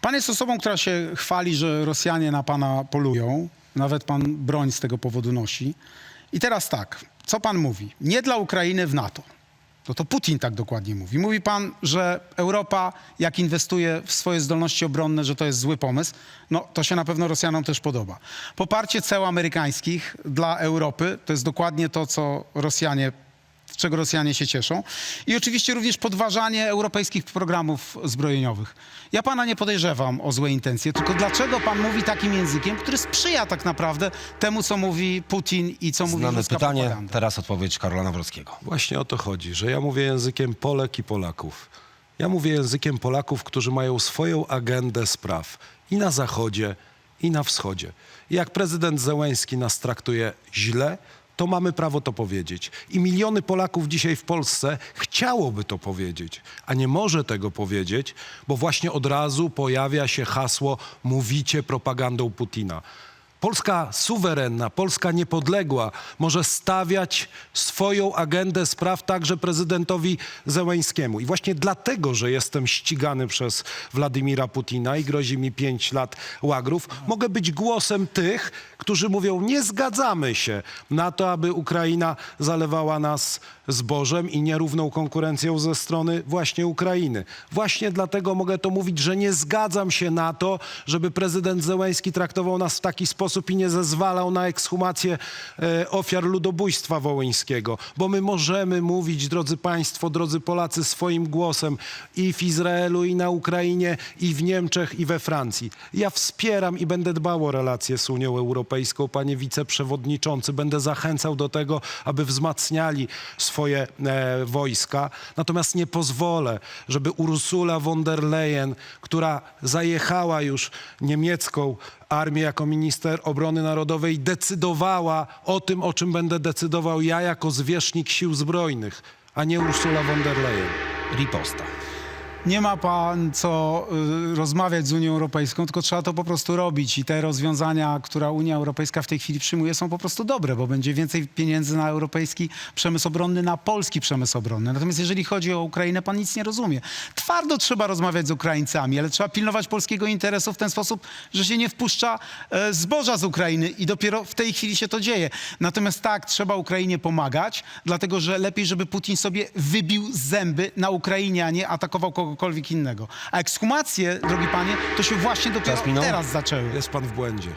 Pan jest osobą, która się chwali, że Rosjanie na pana polują. Nawet pan broń z tego powodu nosi. I teraz tak, co pan mówi? Nie dla Ukrainy w NATO. No to Putin tak dokładnie mówi. Mówi pan, że Europa, jak inwestuje w swoje zdolności obronne, że to jest zły pomysł. No to się na pewno Rosjanom też podoba. Poparcie ceł amerykańskich dla Europy to jest dokładnie to, co Rosjanie z czego Rosjanie się cieszą. I oczywiście również podważanie europejskich programów zbrojeniowych. Ja pana nie podejrzewam o złe intencje, tylko dlaczego pan mówi takim językiem, który sprzyja tak naprawdę temu, co mówi Putin i co mówi Znane ruska pytanie, propaganda. teraz odpowiedź Karola Nawrockiego. Właśnie o to chodzi, że ja mówię językiem Polek i Polaków. Ja mówię językiem Polaków, którzy mają swoją agendę spraw i na Zachodzie, i na Wschodzie. I jak prezydent Zełęński nas traktuje źle, to mamy prawo to powiedzieć. I miliony Polaków dzisiaj w Polsce chciałoby to powiedzieć, a nie może tego powiedzieć, bo właśnie od razu pojawia się hasło mówicie propagandą Putina. Polska suwerenna, Polska niepodległa może stawiać swoją agendę spraw także prezydentowi Zełańskiemu. I właśnie dlatego, że jestem ścigany przez Władimira Putina i grozi mi pięć lat łagrów, mogę być głosem tych, którzy mówią, nie zgadzamy się na to, aby Ukraina zalewała nas zbożem i nierówną konkurencją ze strony właśnie Ukrainy. Właśnie dlatego mogę to mówić, że nie zgadzam się na to, żeby prezydent Zełęński traktował nas w taki sposób i nie zezwalał na ekshumację e, ofiar ludobójstwa wołyńskiego. Bo my możemy mówić, drodzy Państwo, drodzy Polacy, swoim głosem i w Izraelu, i na Ukrainie, i w Niemczech, i we Francji. Ja wspieram i będę dbał o relacje z Unią Europejską, panie wiceprzewodniczący. Będę zachęcał do tego, aby wzmacniali swoje e, wojska. Natomiast nie pozwolę, żeby Ursula von der Leyen, która zajechała już niemiecką armię jako minister obrony narodowej, decydowała o tym, o czym będę decydował ja jako zwierzchnik sił zbrojnych, a nie Ursula von der Leyen. Riposta. Nie ma pan co y, rozmawiać z Unią Europejską, tylko trzeba to po prostu robić. I te rozwiązania, które Unia Europejska w tej chwili przyjmuje, są po prostu dobre, bo będzie więcej pieniędzy na europejski przemysł obronny, na polski przemysł obronny. Natomiast jeżeli chodzi o Ukrainę, pan nic nie rozumie. Twardo trzeba rozmawiać z Ukraińcami, ale trzeba pilnować polskiego interesu w ten sposób, że się nie wpuszcza e, zboża z Ukrainy i dopiero w tej chwili się to dzieje. Natomiast tak, trzeba Ukrainie pomagać, dlatego że lepiej, żeby Putin sobie wybił zęby na Ukrainie, a nie atakował kogokolwiek innego. A ekshumacje, drogi panie, to się właśnie dopiero Czas minął? teraz zaczęły. Jest pan w błędzie.